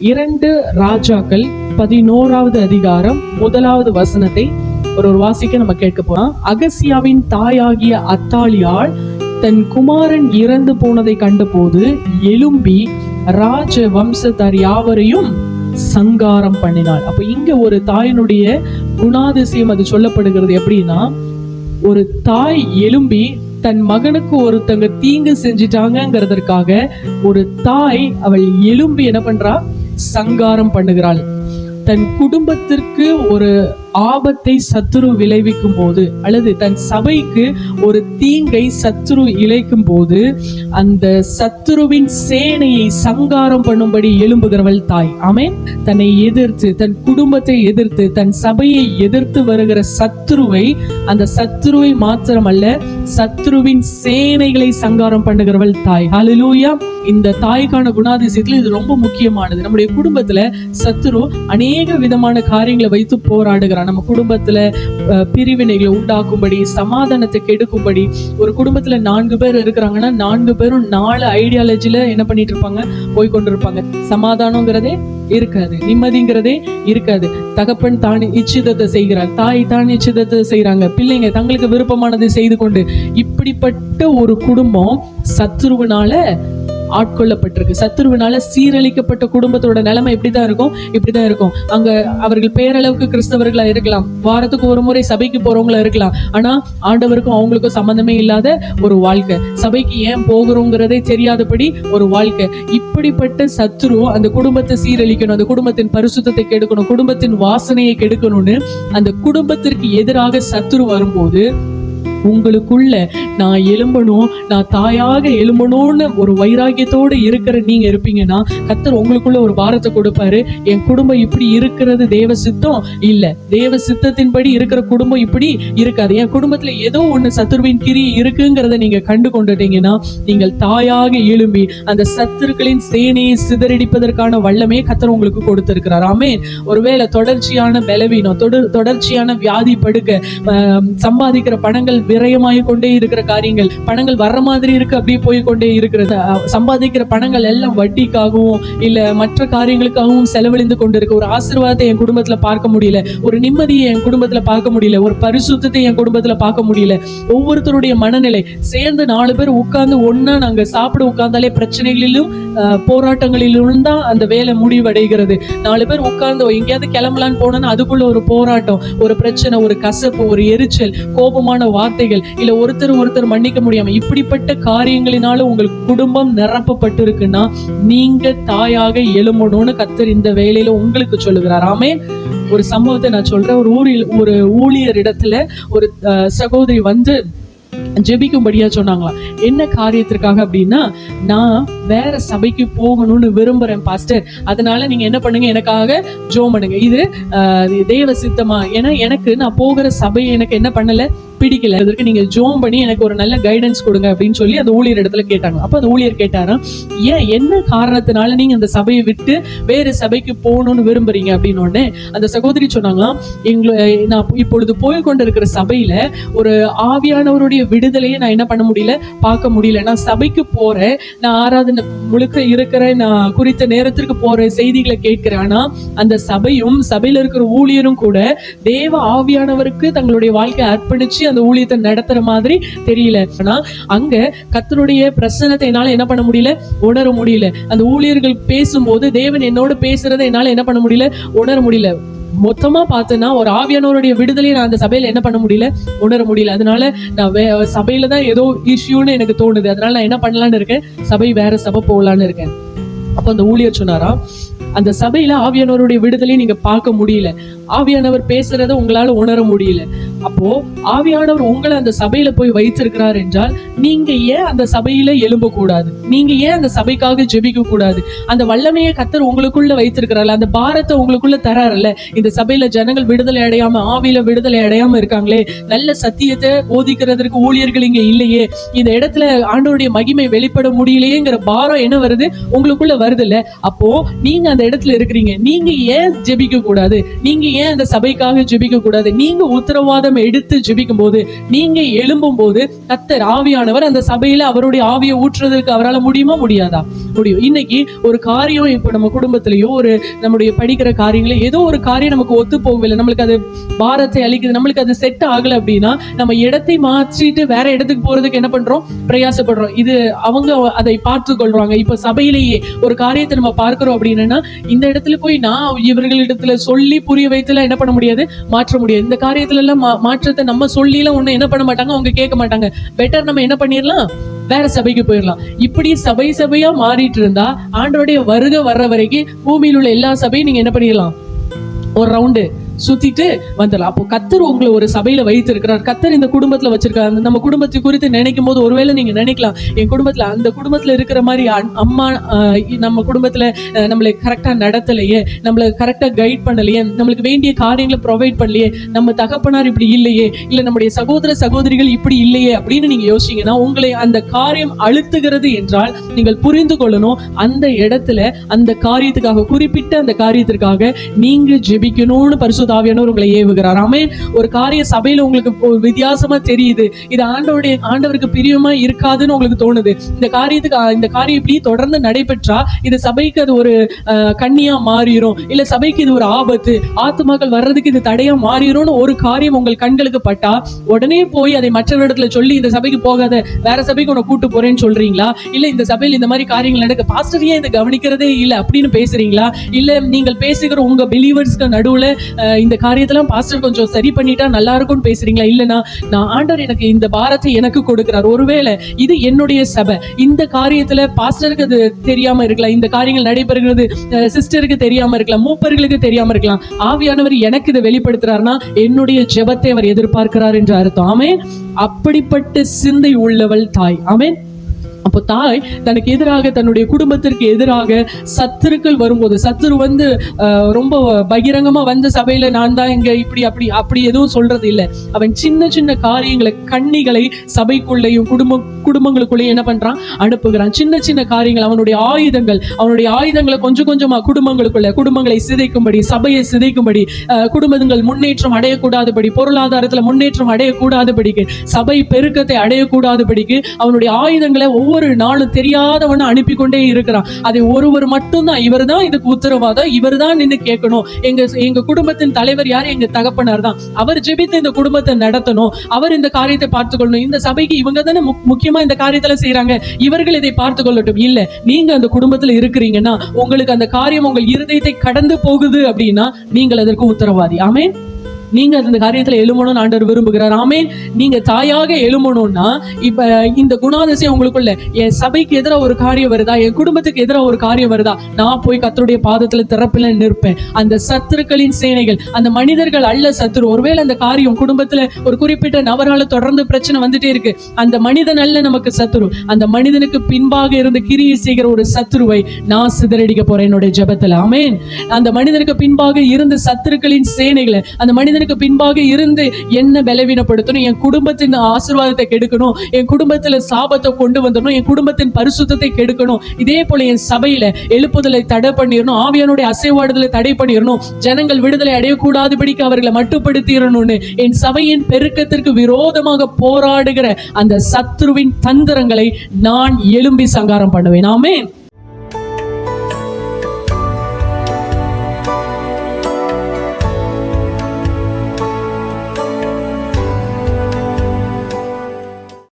இரண்டு ராஜாக்கள் பதினோராவது அதிகாரம் முதலாவது வசனத்தை ஒரு ஒரு வாசிக்க நம்ம கேட்க போறோம். அகசியாவின் தாயாகிய அத்தாளியாள் தன் குமாரன் இறந்து போனதை கண்டபோது எலும்பி ராஜ வம்சத்தார் யாவரையும் சங்காரம் பண்ணினாள். அப்ப இங்க ஒரு தாயினுடைய குணாதிசயம் அது சொல்லப்படுகிறது எப்படின்னா ஒரு தாய் எழும்பி தன் மகனுக்கு ஒருத்தங்க தீங்கு செஞ்சிட்டாங்கிறதற்காக ஒரு தாய் அவள் எழும்பி என்ன பண்றா? சங்காரம் பண்ணுகிறாள். தன் குடும்பத்திற்கு ஒரு ஆபத்தை சத்துரு விளைவிக்கும் போது அல்லது தன் சபைக்கு ஒரு தீங்கை சத்துரு இழைக்கும் போது அந்த சத்துருவின் சேனையை சங்காரம் பண்ணும்படி எழும்புகிறவள் தாய். ஆமென். தன்னை எதிர்த்து தன் குடும்பத்தை எதிர்த்து தன் சபையை எதிர்த்து வருகிற சத்துருவை அந்த சத்துருவை மாத்திரமல்ல சத்துருவின் சேனைகளை சங்காரம் பண்ணுகிறவள் தாய். ஹalleluya இந்த தாய்க்கான குணாதிசயத்தில் இது ரொம்ப முக்கியமானது. நம்முடைய குடும்பத்துல சத்துரு அநேக விதமான காரியங்களை வைத்து போராடுகிறார் நம்ம குடும்பத்துல பிரிவினைகளை உண்டாக்கும்படி சமாதானத்தை கெடுக்கும்படி ஒரு குடும்பத்துல நான்கு பேர் இருக்கிறாங்கன்னா நான்கு பேரும் நாலு ஐடியாலஜில என்ன பண்ணிட்டு இருப்பாங்க? போய் கொண்டிருப்பாங்க சமாதானங்கிறதே இருக்காது. நிம்மதிங்கிறதே இருக்காது. தகப்பன் தான் இச்சிதத்தை செய்கிறார். தாய் தான் இச்சிதத்தை செய்கிறாங்க பிள்ளைங்க தங்களுக்கு விருப்பமானதை செய்து கொண்டு இப்படிப்பட்ட ஒரு குடும்பம் சத்துருவினால ஆட்கொள்ளப்பட்டிருக்கு. சத்துருவினால சீரழிக்கப்பட்ட குடும்பத்தோட நிலைமை இப்படிதான் இருக்கும்? இப்படிதான் இருக்கும். அங்க அவர்கள் பேரளவுக்கு கிறிஸ்தவர்களா இருக்கலாம். வாரத்துக்கு ஒரு முறை சபைக்கு போறவங்களா இருக்கலாம். ஆனா ஆண்டவருக்கும் அவங்களுக்கும் சம்பந்தமே இல்லாத ஒரு வாழ்க்கை. சபைக்கு ஏன் போகிறோங்கிறதே தெரியாதபடி ஒரு வாழ்க்கை. இப்படிப்பட்ட சத்துரு அந்த குடும்பத்தை சீரழிக்கணும் அந்த குடும்பத்தின் பரிசுத்தத்தை கெடுக்கணும் குடும்பத்தின் வாசனையை கெடுக்கணும்னு அந்த குடும்பத்திற்கு எதிராக சத்துரு வரும்போது உங்களுக்குள்ள நான் எழும்பணும் நான் தாயாக எழும்பணும்னு ஒரு வைராகியத்தோடு இருக்கிற நீங்க இருப்பீங்கன்னா கத்தர் உங்களுக்குள்ள ஒரு பாரத்தை கொடுப்பாரு. என் குடும்பம் இப்படி இருக்கிறது தேவ சித்தம் இல்ல. தேவ சித்தத்தின்படி இருக்கிற குடும்பம் இப்படி இருக்காது. என் குடும்பத்துல ஏதோ ஒண்ணு சத்துருவின் கிரி இருக்குங்கிறத நீங்க கண்டு கொண்டுட்டீங்கன்னா நீங்கள் தாயாக எழும்பி அந்த சத்துருக்களின் சேனையை சிதறடிப்பதற்கான வல்லமே கத்தர் உங்களுக்கு கொடுத்திருக்கிறார். ஆமே ஒருவேளை தொடர்ச்சியான பலவீனம் தொடர் தொடர்ச்சியான வியாதி படுக்க சம்பாதிக்கிற பணங்கள் விரயமாகி கொண்டே இருக்கிற காரியங்கள். பணங்கள் வர்ற மாதிரி இருக்கு அப்படியே போய் கொண்டே இருக்கிறது. சம்பாதிக்கிற பணங்கள் எல்லாம் வட்டிக்காகவும் இல்ல மற்ற காரியங்களுக்காகவும் செலவழிந்து கொண்டிருக்கு. ஒரு ஆசீர்வாதத்தை என் குடும்பத்துல பார்க்க முடியல. ஒரு நிம்மதியை என் குடும்பத்துல பார்க்க முடியல. ஒரு பரிசுத்தத்தை என் குடும்பத்துல பார்க்க முடியல. ஒவ்வொருத்தருடைய மனநிலை. சேர்ந்து நாலு பேர் உட்கார்ந்து ஒண்ணா நாங்க சாப்பிட உட்கார்ந்தாலே பிரச்சனைகளிலும் போராட்டங்களிலும் தான் அந்த வேலை முடிவடைகிறது. நாலு பேர் உட்கார்ந்து எங்கேயாவது கிளம்பலான்னு போனோம்னா அதுக்குள்ள ஒரு போராட்டம் ஒரு பிரச்சனை ஒரு கசப்பு ஒரு எரிச்சல் கோபமான வார்த்தைகள் இல்ல ஒருத்தர் ஒருத்தர் மன்னிக்க முடியாம இப்படிப்பட்ட காரியங்களினால உங்களுக்கு குடும்பம் நிரப்பப்பட்டு இருக்குன்னா நீங்க தாயாக எழும்பணும்னு கத்தர் இந்த வேலையில உங்களுக்கு சொல்லுகிறார். ஆமே ஒரு சம்பவத்தை நான் சொல்றேன். ஒரு ஊரில் ஒரு ஊழியர் இடத்துல ஒரு சகோதரி வந்து ஜெபிக்கும்படியா சொன்னாங்களாம். என்ன காரியத்திற்காக அப்படின்னா நான் வேற சபைக்கு போகணும்னு விரும்புறேன் பாஸ்டர். அதனால நீங்க என்ன பண்ணுங்க எனக்காக ஜோம் பண்ணுங்க. இது ஆஹ், இது தேவ சித்தமா? ஏன்னா எனக்கு நான் போகிற சபை எனக்கு என்ன பண்ணல? பிடிக்கல. அதற்கு நீங்க ஜோம் பண்ணி எனக்கு ஒரு நல்ல கைடன்ஸ் கொடுங்க அப்படின்னு சொல்லி அந்த ஊழியர் இடத்துல கேட்டாங்க. அப்ப அந்த ஊழியர் கேட்டாராம் ஏன் என்ன காரணத்தினால நீங்க அந்த சபையை விட்டு வேறு சபைக்கு போகணும்னு விரும்புறீங்க? அப்படின்னு உடனே அந்த சகோதரி சொன்னாங்களாம் எங்களை நான் இப்பொழுது போய் கொண்டிருக்கிற சபையில ஒரு ஆவியானவருடைய விடுதலையை நான் என்ன பண்ண முடியல? பார்க்க முடியல. நான் சபைக்கு போறேன். நான் ஆராதனை முழுக்க இருக்கிறேன். நான் குறித்த நேரத்திற்கு போற செய்திகளை கேட்கிறேன். ஆனா அந்த சபையும் சபையில இருக்கிற ஊழியரும் கூட தேவ ஆவியானவருக்கு தங்களுடைய வாழ்க்கையை அர்ப்பணிச்சு அந்த ஊழியத்தை நடத்துற மாதிரி தெரியல. அங்க கத்தருடைய பிரசனத்தை என்னால என்ன பண்ண முடியல? உணர முடியல. அந்த ஊழியர்கள் பேசும்போது தேவன் என்னோட பேசுறதை என்னால என்ன பண்ண முடியல? உணர முடியல. மொத்தமா பார்த்தேன்னா ஒரு ஆவியானவருடைய விடுதலையை நான் அந்த சபையில என்ன பண்ண முடியல? உணர முடியல. அதனால நான் வே சபையில தான் ஏதோ இஷ்யூன்னு எனக்கு தோணுது. அதனால நான் என்ன பண்ணலாம்னு இருக்கேன்? சபை வேற சபை போகலான்னு இருக்கேன். அப்போ அந்த ஊழியர் சொன்னாரா அந்த சபையில ஆவியானவருடைய விடுதலையை நீங்க பார்க்க முடியல. ஆவியானவர் பேசுறத உங்களால உணர முடியல. அப்போ ஆவியானவர் உங்களை அந்த சபையில போய் வைத்திருக்கிறார் என்றால் நீங்க ஏன் அந்த சபையில எழும்ப கூடாது நீங்க ஏன் அந்த சபைக்காக ஜெபிக்க கூடாது? அந்த வல்லமையை கத்தர் உங்களுக்குள்ள வைத்திருக்கிறார்ல அந்த பாரத்தை உங்களுக்குள்ள தராருல்ல? இந்த சபையில ஜனங்கள் விடுதலை அடையாம ஆவியில விடுதலை அடையாம இருக்காங்களே? நல்ல சத்தியத்தை போதிக்கிறதற்கு ஊழியர்கள் இங்க இல்லையே? இந்த இடத்துல ஆண்டோருடைய மகிமை வெளிப்பட முடியலையேங்கிற பாரம் என்ன வருது? உங்களுக்குள்ள வருது இல்ல அப்போ நீங்க அந்த இடத்துல இருக்கிறீங்க. நீங்க ஏன் ஜெபிக்க கூடாது நீங்க ஏன் அந்த சபைக்காக ஜெபிக்க கூடாது நீங்க உத்தரவாதம் எடுத்து ஜெபிக்கும் போது நீங்க எழும்பும் போது கத்தர் ஆவியானவர் அந்த சபையில அவருடைய ஆவியை ஊற்றுறதுக்கு அவரால் முடியுமா? முடியாதா? முடியும். இன்னைக்கு ஒரு காரியம் இப்போ நம்ம குடும்பத்திலயோ ஒரு நம்முடைய படிக்கிற காரியங்களோ ஏதோ ஒரு காரியம் நமக்கு ஒத்து போகவில்லை. நம்மளுக்கு அது பாரத்தை அளிக்குது. நம்மளுக்கு அது செட் ஆகல அப்படின்னா நம்ம இடத்தை மாற்றிட்டு வேற இடத்துக்கு போறதுக்கு என்ன பண்றோம்? பிரயாசப்படுறோம். இது அவங்க அதை பார்த்து கொள்றாங்க இப்ப சபையிலேயே ஒரு காரியத்தை நம்ம பார்க்கிறோம் அப்படின்னா இந்த இடத்துல போய் நான் இவர்களிடத்துல சொல்லி புரிய வைத்துல என்ன பண்ண முடியாது? மாற்ற முடியாது. இந்த காரியத்துல எல்லாம் மா- மாற்றத்தை நம்ம சொல்லிலாம் ஒண்ணு என்ன பண்ண மாட்டாங்க? அவங்க கேட்க மாட்டாங்க. பெட்டர் நம்ம என்ன பண்ணிடலாம் வேற சபைக்கு போயிடலாம் இப்படி சபை சபையா மாறிட்டு இருந்தா ஆண்டோடைய வருகை வர்ற வரைக்கும் பூமியில் உள்ள எல்லா சபையும் நீங்க என்ன பண்ணிடலாம் ஒரு ரவுண்டு சுத்திட்டு வந்துடலாம் அப்போ கத்தர் உங்களை ஒரு சபையில வைத்திருக்கிறார். கத்தர் இந்த குடும்பத்துல வச்சிருக்காரு. அந்த நம்ம குடும்பத்தை குறித்து நினைக்கும் போது ஒருவேளை நீங்க நினைக்கலாம். என் குடும்பத்துல அந்த குடும்பத்துல இருக்கிற மாதிரி அம்மா நம்ம குடும்பத்துல நம்மளை கரெக்டா நடத்தலையே நம்மளை கரெக்டா கைட் பண்ணலையே நம்மளுக்கு வேண்டிய காரியங்களை ப்ரொவைட் பண்ணலையே நம்ம தகப்பனார் இப்படி இல்லையே இல்ல நம்முடைய சகோதர சகோதரிகள் இப்படி இல்லையே அப்படின்னு நீங்க யோசிச்சீங்கன்னா உங்களை அந்த காரியம் அழுத்துகிறது என்றால் நீங்கள் புரிந்து கொள்ளணும் அந்த இடத்துல அந்த காரியத்துக்காக குறிப்பிட்ட அந்த காரியத்திற்காக நீங்க ஜெபிக்கணும்னு பரிசுத்தாவியானவர் உங்களை ஏவுகிறார். ஆமே ஒரு காரிய சபையில உங்களுக்கு வித்தியாசமா தெரியுது. இது ஆண்டவருடைய ஆண்டவருக்கு பிரியமா இருக்காதுன்னு உங்களுக்கு தோணுது. இந்த காரியத்துக்கு இந்த காரியம் இப்படி தொடர்ந்து நடைபெற்றா இது சபைக்கு அது ஒரு கண்ணியா மாறிடும் இல்ல சபைக்கு இது ஒரு ஆபத்து. ஆத்துமாக்கள் வர்றதுக்கு இது தடையா மாறிடும்னு ஒரு காரியம் உங்கள் கண்களுக்கு பட்டா உடனே போய் அதை மற்றவரிடத்துல சொல்லி இந்த சபைக்கு போகாத வேற சபைக்கு உன்னை கூட்டு போறேன்னு சொல்றீங்களா? இல்ல இந்த சபையில் இந்த மாதிரி காரியங்கள் நடக்க பாஸ்டர் ஏன் இதை கவனிக்கிறதே இல்லை அப்படின்னு பேசுறீங்களா? இல்ல நீங்கள் பேசுகிற உங்க பிலீவர்ஸ்க்கு நடுவுல இந்த காரியத்தெல்லாம் பாஸ்டர் கொஞ்சம் சரி பண்ணிட்டா நல்லா இருக்கும்னு பேசுறீங்களா? இல்லனா நான் ஆண்டவர் எனக்கு இந்த பாரத்தை எனக்கு கொடுக்கிறார். ஒருவேளை இது என்னுடைய சபை. இந்த காரியத்துல பாஸ்டருக்கு அது தெரியாம இருக்கலாம். இந்த காரியங்கள் நடைபெறுகிறது சிஸ்டருக்கு தெரியாம இருக்கலாம். மூப்பர்களுக்கு தெரியாம இருக்கலாம். ஆவியானவர் எனக்கு இதை வெளிப்படுத்துறாருன்னா என்னுடைய ஜெபத்தை அவர் எதிர்பார்க்கிறார் என்று அர்த்தம். ஆமே அப்படிப்பட்ட சிந்தை உள்ளவள் தாய். ஆமேன். அப்போ தாய் தனக்கு எதிராக தன்னுடைய குடும்பத்திற்கு எதிராக சத்துருக்கள் வரும்போது சத்துரு வந்து ரொம்ப பகிரங்கமா வந்த சபையில நான் தான் இங்க இப்படி அப்படி அப்படி எதுவும் சொல்றது இல்லை. அவன் சின்ன சின்ன காரியங்களை கண்ணிகளை சபைக்குள்ளேயும் குடும்ப குடும்பங்களுக்குள்ளேயும் என்ன பண்றான்? அனுப்புகிறான். சின்ன சின்ன காரியங்கள் அவனுடைய ஆயுதங்கள் அவனுடைய ஆயுதங்களை கொஞ்சம் கொஞ்சமா குடும்பங்களுக்குள்ள குடும்பங்களை சிதைக்கும்படி சபையை சிதைக்கும்படி குடும்பங்கள் முன்னேற்றம் அடையக்கூடாதபடி பொருளாதாரத்துல முன்னேற்றம் அடையக்கூடாதபடிக்கு சபை பெருக்கத்தை அடையக்கூடாதபடிக்கு அவனுடைய ஆயுதங்களை ஒவ்வொரு நாளும் தெரியாதவன அனுப்பி கொண்டே இருக்கிறான். அதை ஒருவர் மட்டும்தான் இவர் தான் இதுக்கு உத்தரவாதம் இவர் தான் நின்று கேட்கணும். எங்க எங்க குடும்பத்தின் தலைவர் யார்? எங்க தகப்பனார் தான். அவர் ஜெபித்து இந்த குடும்பத்தை நடத்தணும். அவர் இந்த காரியத்தை பார்த்துக்கொள்ளணும். இந்த சபைக்கு இவங்க தானே முக்கியமா இந்த காரியத்துல செய்யறாங்க இவர்கள் இதை பார்த்து கொள்ளட்டும் இல்ல நீங்க அந்த குடும்பத்துல இருக்கிறீங்கன்னா உங்களுக்கு அந்த காரியம் உங்கள் இருதயத்தை கடந்து போகுது அப்படின்னா நீங்கள் அதற்கு உத்தரவாதி. ஆமென். நீங்க அந்த காரியத்துல எழுமணும்னு ஆண்டவர் விரும்புகிறார். ஆமே நீங்க தாயாக எழுமணும்னா இப்ப இந்த குணாதிசயம் உங்களுக்குள்ள என் சபைக்கு எதிராக ஒரு காரியம் வருதா? என் குடும்பத்துக்கு எதிராக ஒரு காரியம் வருதா? நான் போய் கத்தருடைய பாதத்துல திறப்பில நிற்பேன். அந்த சத்துருக்களின் சேனைகள் அந்த மனிதர்கள் அல்ல சத்துரு. ஒருவேளை அந்த காரியம் குடும்பத்துல ஒரு குறிப்பிட்ட நபரால தொடர்ந்து பிரச்சனை வந்துட்டே இருக்கு. அந்த மனிதன் அல்ல நமக்கு சத்துரு. அந்த மனிதனுக்கு பின்பாக இருந்து கிரியை செய்கிற ஒரு சத்துருவை நான் சிதறடிக்க போறேன் என்னுடைய ஜபத்துல. ஆமேன். அந்த மனிதனுக்கு பின்பாக இருந்த சத்துருக்களின் சேனைகளை அந்த மனிதன் தேவனுக்கு பின்பாக இருந்து என்ன பலவீனப்படுத்தணும்? என் குடும்பத்தின் ஆசீர்வாதத்தை கெடுக்கணும். என் குடும்பத்தில் சாபத்தை கொண்டு வந்துடணும். என் குடும்பத்தின் பரிசுத்தத்தை கெடுக்கணும். இதே போல என் சபையில எழுப்புதலை தடை பண்ணிடணும். ஆவியானுடைய அசைவாடுதலை தடை பண்ணிடணும். ஜனங்கள் விடுதலை அடையக்கூடாதபடிக்கு அவர்களை மட்டுப்படுத்திடணும்னு என் சபையின் பெருக்கத்திற்கு விரோதமாக போராடுகிற அந்த சத்ருவின் தந்திரங்களை நான் எழும்பி சங்காரம் பண்ணுவேன். ஆமே